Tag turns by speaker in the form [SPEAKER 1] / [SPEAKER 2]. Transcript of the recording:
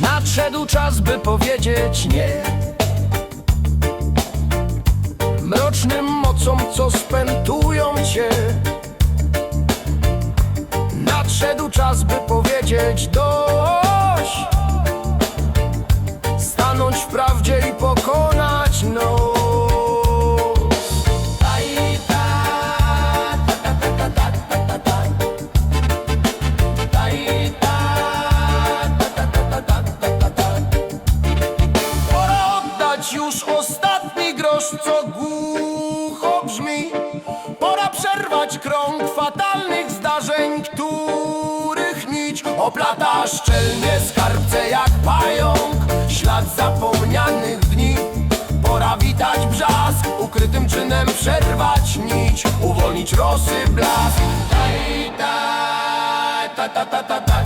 [SPEAKER 1] Nadszedł czas, by powiedzieć nie Mrocznym mocom, co spętują cię Nadszedł czas, by powiedzieć dość Pora przerwać krąg fatalnych zdarzeń, których nić Oplata szczelnie skarbce jak pająk Ślad zapomnianych dni Pora witać brzask, ukrytym czynem przerwać nić Uwolnić rosy blask ta, ta, ta, ta, ta,